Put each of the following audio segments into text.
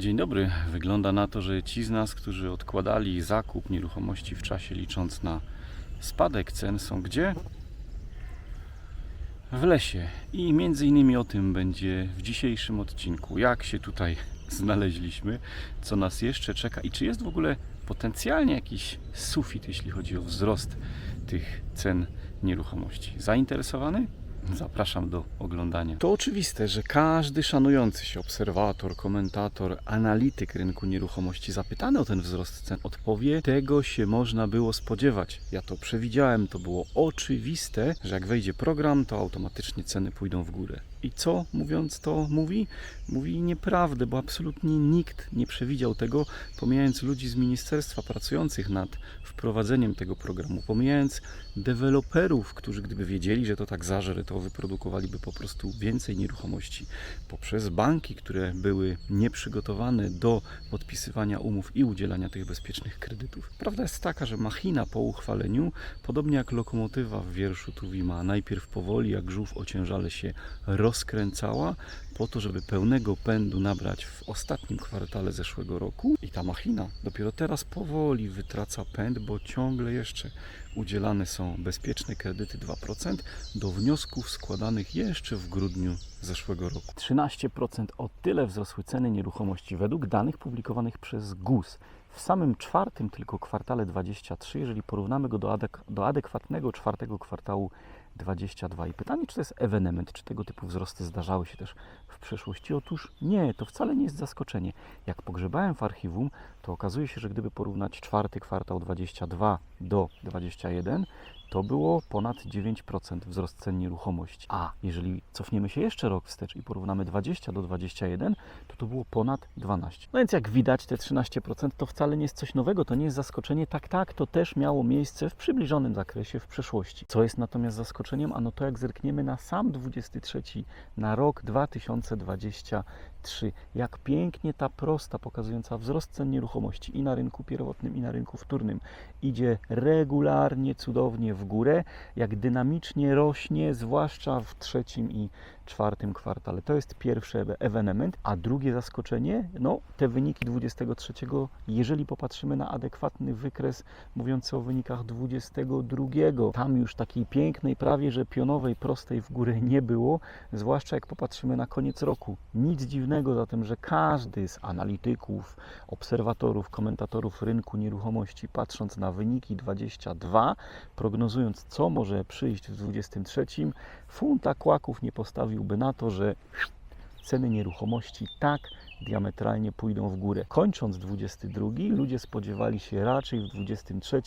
Dzień dobry. Wygląda na to, że ci z nas, którzy odkładali zakup nieruchomości w czasie licząc na spadek cen są gdzie? W lesie. I między innymi o tym będzie w dzisiejszym odcinku. Jak się tutaj znaleźliśmy, co nas jeszcze czeka i czy jest w ogóle potencjalnie jakiś sufit, jeśli chodzi o wzrost tych cen nieruchomości. Zainteresowany? Zapraszam do oglądania. To oczywiste, że każdy szanujący się obserwator, komentator, analityk rynku nieruchomości zapytany o ten wzrost cen odpowie, tego się można było spodziewać. Ja to przewidziałem, to było oczywiste, że jak wejdzie program, to automatycznie ceny pójdą w górę. I co mówiąc to mówi? Mówi nieprawdę, bo absolutnie nikt nie przewidział tego, pomijając ludzi z ministerstwa pracujących nad wprowadzeniem tego programu, pomijając deweloperów, którzy gdyby wiedzieli, że to tak zażre, to wyprodukowaliby po prostu więcej nieruchomości, poprzez banki, które były nieprzygotowane do podpisywania umów i udzielania tych bezpiecznych kredytów. Prawda jest taka, że machina po uchwaleniu, podobnie jak lokomotywa w wierszu Tuwima, najpierw powoli, jak żółw ociężale się rozkręcała, po to, żeby pełnego pędu nabrać w ostatnim kwartale zeszłego roku. I ta machina dopiero teraz powoli wytraca pęd, bo ciągle jeszcze udzielane są bezpieczne kredyty 2% do wniosków składanych jeszcze w grudniu zeszłego roku. 13% o tyle wzrosły ceny nieruchomości według danych publikowanych przez GUS. W samym czwartym tylko kwartale 23, jeżeli porównamy go do, adek do adekwatnego czwartego kwartału 22. I pytanie, czy to jest ewenement, czy tego typu wzrosty zdarzały się też w przeszłości? Otóż nie, to wcale nie jest zaskoczenie. Jak pogrzebałem w archiwum, to okazuje się, że gdyby porównać czwarty kwartał 22 do 21, to było ponad 9% wzrost cen nieruchomości. A jeżeli cofniemy się jeszcze rok wstecz i porównamy 20 do 21, to to było ponad 12. No więc jak widać, te 13% to wcale nie jest coś nowego, to nie jest zaskoczenie. Tak, tak, to też miało miejsce w przybliżonym zakresie w przeszłości. Co jest natomiast zaskoczeniem? Ano to jak zerkniemy na sam 23, na rok 2023, jak pięknie ta prosta pokazująca wzrost cen nieruchomości i na rynku pierwotnym, i na rynku wtórnym idzie regularnie, cudownie w górę, jak dynamicznie rośnie, zwłaszcza w trzecim i czwartym kwartale. To jest pierwszy ewenement, a drugie zaskoczenie, no te wyniki 23, jeżeli popatrzymy na adekwatny wykres mówiący o wynikach 22, tam już takiej pięknej, prawie że pionowej, prostej w górę nie było, zwłaszcza jak popatrzymy na koniec roku. Nic dziwnego zatem, że każdy z analityków, obserwatorów, komentatorów rynku nieruchomości, patrząc na wyniki 22, prognozując co może przyjść w 23, funta kłaków nie postawiłby na to, że ceny nieruchomości tak diametralnie pójdą w górę. Kończąc 22, ludzie spodziewali się raczej w 23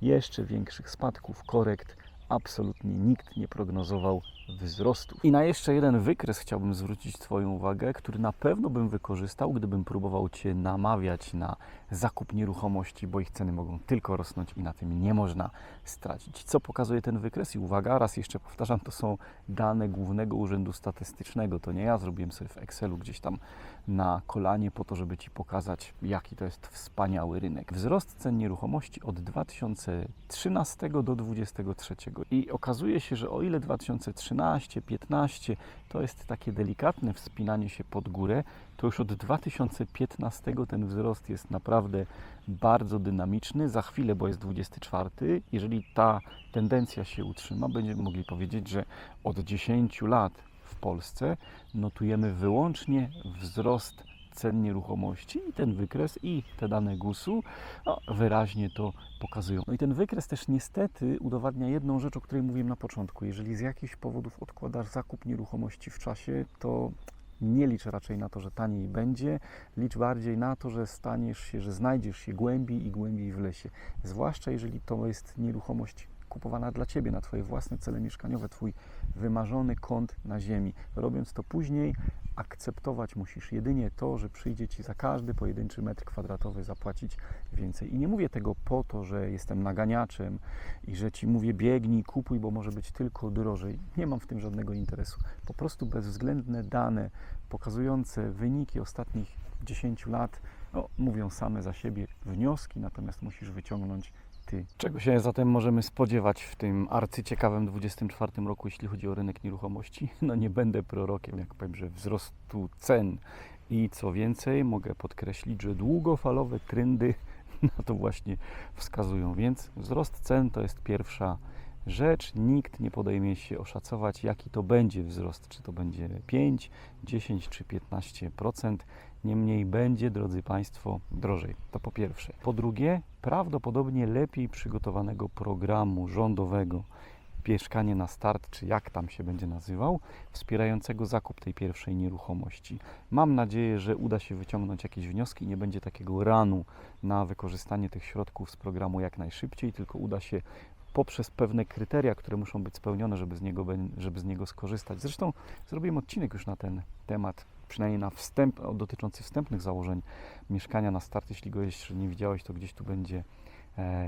jeszcze większych spadków, korekt. Absolutnie nikt nie prognozował wzrostu. I na jeszcze jeden wykres chciałbym zwrócić Twoją uwagę, który na pewno bym wykorzystał, gdybym próbował Cię namawiać na zakup nieruchomości, bo ich ceny mogą tylko rosnąć i na tym nie można stracić. Co pokazuje ten wykres? I uwaga, raz jeszcze powtarzam, to są dane Głównego Urzędu Statystycznego. To nie ja zrobiłem sobie w Excelu gdzieś tam na kolanie po to, żeby Ci pokazać, jaki to jest wspaniały rynek. Wzrost cen nieruchomości od 2013 do 2023. I okazuje się, że o ile 2013, 15 to jest takie delikatne wspinanie się pod górę, to już od 2015 ten wzrost jest naprawdę bardzo dynamiczny. Za chwilę, bo jest 24, jeżeli ta tendencja się utrzyma, będziemy mogli powiedzieć, że od 10 lat w Polsce notujemy wyłącznie wzrost cen nieruchomości i ten wykres i te dane GUS-u no, wyraźnie to pokazują. No i ten wykres też niestety udowadnia jedną rzecz, o której mówiłem na początku. Jeżeli z jakichś powodów odkładasz zakup nieruchomości w czasie, to nie licz raczej na to, że taniej będzie, licz bardziej na to, że staniesz się, że znajdziesz się głębiej i głębiej w lesie. Zwłaszcza jeżeli to jest nieruchomość kupowana dla Ciebie, na Twoje własne cele mieszkaniowe, Twój wymarzony kąt na ziemi. Robiąc to później, akceptować musisz jedynie to, że przyjdzie Ci za każdy pojedynczy metr kwadratowy zapłacić więcej. I nie mówię tego po to, że jestem naganiaczem i że Ci mówię biegnij, kupuj, bo może być tylko drożej. Nie mam w tym żadnego interesu. Po prostu bezwzględne dane pokazujące wyniki ostatnich 10 lat no, mówią same za siebie. Wnioski natomiast musisz wyciągnąć ty. Czego się zatem możemy spodziewać w tym arcyciekawym 24 roku, jeśli chodzi o rynek nieruchomości? No nie będę prorokiem, jak powiem, że wzrostu cen I co więcej, mogę podkreślić, że długofalowe trendy na to właśnie wskazują. Więc wzrost cen to jest pierwsza rzecz. Nikt nie podejmie się oszacować, jaki to będzie wzrost. Czy to będzie 5, 10 czy 15%. Niemniej będzie, drodzy Państwo, drożej. To po pierwsze. Po drugie, prawdopodobnie lepiej przygotowanego programu rządowego mieszkanie na start, czy jak tam się będzie nazywał, wspierającego zakup tej pierwszej nieruchomości. Mam nadzieję, że uda się wyciągnąć jakieś wnioski nie będzie takiego ranu na wykorzystanie tych środków z programu jak najszybciej, tylko uda się poprzez pewne kryteria, które muszą być spełnione, żeby z niego, żeby z niego skorzystać. Zresztą zrobiłem odcinek już na ten temat, przynajmniej na wstęp, dotyczący wstępnych założeń mieszkania na start. Jeśli go jeszcze nie widziałeś, to gdzieś tu będzie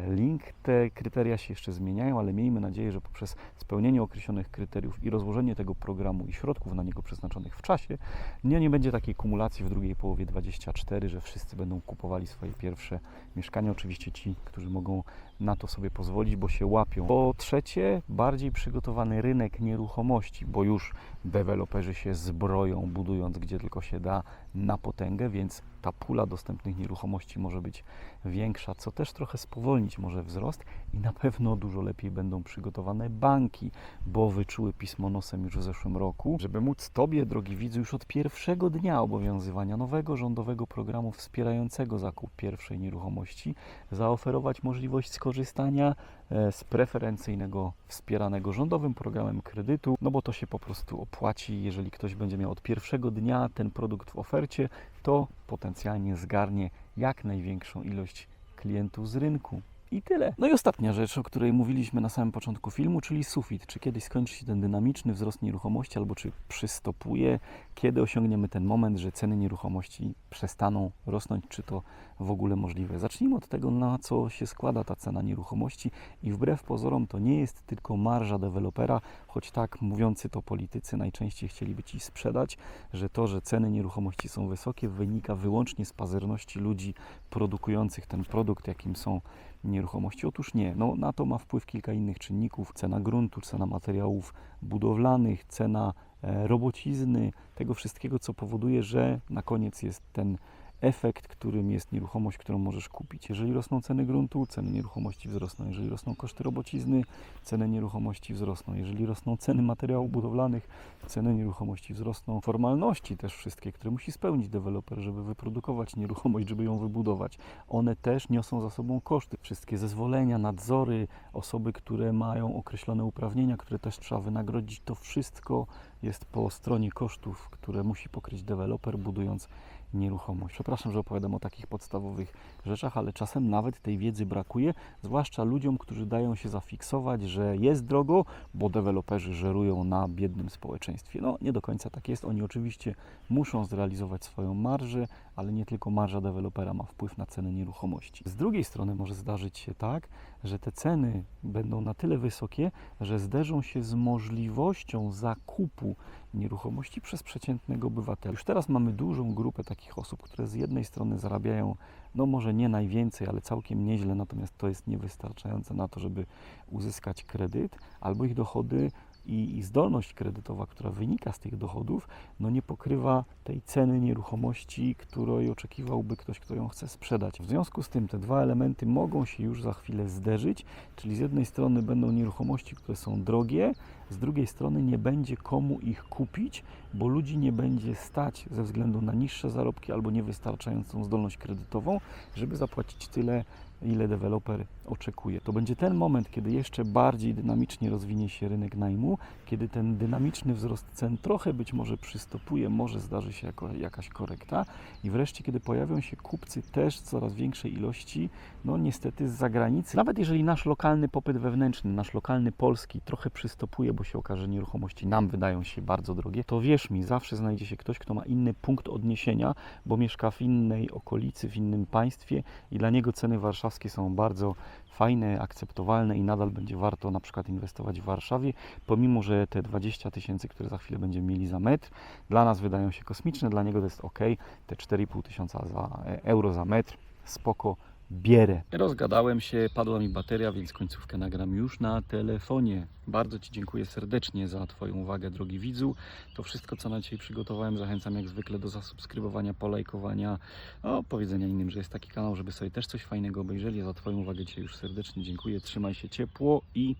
link. Te kryteria się jeszcze zmieniają, ale miejmy nadzieję, że poprzez spełnienie określonych kryteriów i rozłożenie tego programu i środków na niego przeznaczonych w czasie, nie, nie będzie takiej kumulacji w drugiej połowie 24, że wszyscy będą kupowali swoje pierwsze mieszkania. Oczywiście ci, którzy mogą na to sobie pozwolić, bo się łapią. Po trzecie, bardziej przygotowany rynek nieruchomości, bo już deweloperzy się zbroją, budując gdzie tylko się da na potęgę, więc ta pula dostępnych nieruchomości może być większa, co też trochę spowolnić może wzrost i na pewno dużo lepiej będą przygotowane banki, bo wyczuły pismo nosem już w zeszłym roku, żeby móc Tobie, drogi widzu, już od pierwszego dnia obowiązywania nowego rządowego programu wspierającego zakup pierwszej nieruchomości zaoferować możliwość skorzystania z preferencyjnego wspieranego rządowym programem kredytu, no bo to się po prostu opłaci. Jeżeli ktoś będzie miał od pierwszego dnia ten produkt w ofercie, to potencjalnie zgarnie jak największą ilość klientów z rynku. I tyle. No i ostatnia rzecz, o której mówiliśmy na samym początku filmu, czyli sufit. Czy kiedyś skończy się ten dynamiczny wzrost nieruchomości, albo czy przystopuje? Kiedy osiągniemy ten moment, że ceny nieruchomości przestaną rosnąć? Czy to w ogóle możliwe? Zacznijmy od tego, na co się składa ta cena nieruchomości. I wbrew pozorom to nie jest tylko marża dewelopera, choć tak mówiący to politycy najczęściej chcieliby ci sprzedać, że to, że ceny nieruchomości są wysokie, wynika wyłącznie z pazerności ludzi produkujących ten produkt, jakim są nieruchomości. Otóż nie, no, na to ma wpływ kilka innych czynników: cena gruntu, cena materiałów budowlanych, cena e, robocizny, tego wszystkiego, co powoduje, że na koniec jest ten efekt, którym jest nieruchomość, którą możesz kupić. Jeżeli rosną ceny gruntu, ceny nieruchomości wzrosną. Jeżeli rosną koszty robocizny, ceny nieruchomości wzrosną. Jeżeli rosną ceny materiałów budowlanych, ceny nieruchomości wzrosną. Formalności też wszystkie, które musi spełnić deweloper, żeby wyprodukować nieruchomość, żeby ją wybudować. One też niosą za sobą koszty. Wszystkie zezwolenia, nadzory, osoby, które mają określone uprawnienia, które też trzeba wynagrodzić, to wszystko jest po stronie kosztów, które musi pokryć deweloper, budując nieruchomość. Przepraszam, że opowiadam o takich podstawowych rzeczach, ale czasem nawet tej wiedzy brakuje, zwłaszcza ludziom, którzy dają się zafiksować, że jest drogo, bo deweloperzy żerują na biednym społeczeństwie. No, nie do końca tak jest. Oni oczywiście muszą zrealizować swoją marżę, ale nie tylko marża dewelopera ma wpływ na ceny nieruchomości. Z drugiej strony może zdarzyć się tak, że te ceny będą na tyle wysokie, że zderzą się z możliwością zakupu nieruchomości przez przeciętnego obywatela. Już teraz mamy dużą grupę takich osób, które z jednej strony zarabiają, no może nie najwięcej, ale całkiem nieźle, natomiast to jest niewystarczające na to, żeby uzyskać kredyt, albo ich dochody i, i zdolność kredytowa, która wynika z tych dochodów, no nie pokrywa tej ceny nieruchomości, której oczekiwałby ktoś, kto ją chce sprzedać. W związku z tym te dwa elementy mogą się już za chwilę zderzyć, czyli z jednej strony będą nieruchomości, które są drogie, z drugiej strony nie będzie komu ich kupić, bo ludzi nie będzie stać ze względu na niższe zarobki albo niewystarczającą zdolność kredytową, żeby zapłacić tyle, ile deweloper oczekuje. To będzie ten moment, kiedy jeszcze bardziej dynamicznie rozwinie się rynek najmu, kiedy ten dynamiczny wzrost cen trochę być może przystopuje, może zdarzy się jako, jakaś korekta i wreszcie, kiedy pojawią się kupcy też coraz większej ilości, no niestety z zagranicy. Nawet jeżeli nasz lokalny popyt wewnętrzny, nasz lokalny polski trochę przystopuje, bo się okaże, że nieruchomości nam wydają się bardzo drogie, to wierz mi, zawsze znajdzie się ktoś, kto ma inny punkt odniesienia, bo mieszka w innej okolicy, w innym państwie i dla niego ceny warszawskie są bardzo fajne, akceptowalne i nadal będzie warto na przykład inwestować w Warszawie, pomimo, że te 20 tysięcy, które za chwilę będziemy mieli za metr, dla nas wydają się kosmiczne, dla niego to jest ok, te 4,5 tysiąca za, e, euro za metr, spoko, bierę. Rozgadałem się, padła mi bateria, więc końcówkę nagram już na telefonie. Bardzo Ci dziękuję serdecznie za Twoją uwagę, drogi widzu. To wszystko, co na dzisiaj przygotowałem, zachęcam jak zwykle do zasubskrybowania, polajkowania, o, powiedzenia innym, że jest taki kanał, żeby sobie też coś fajnego obejrzeli. Za Twoją uwagę Ci już serdecznie dziękuję. Trzymaj się ciepło i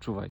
czuwaj.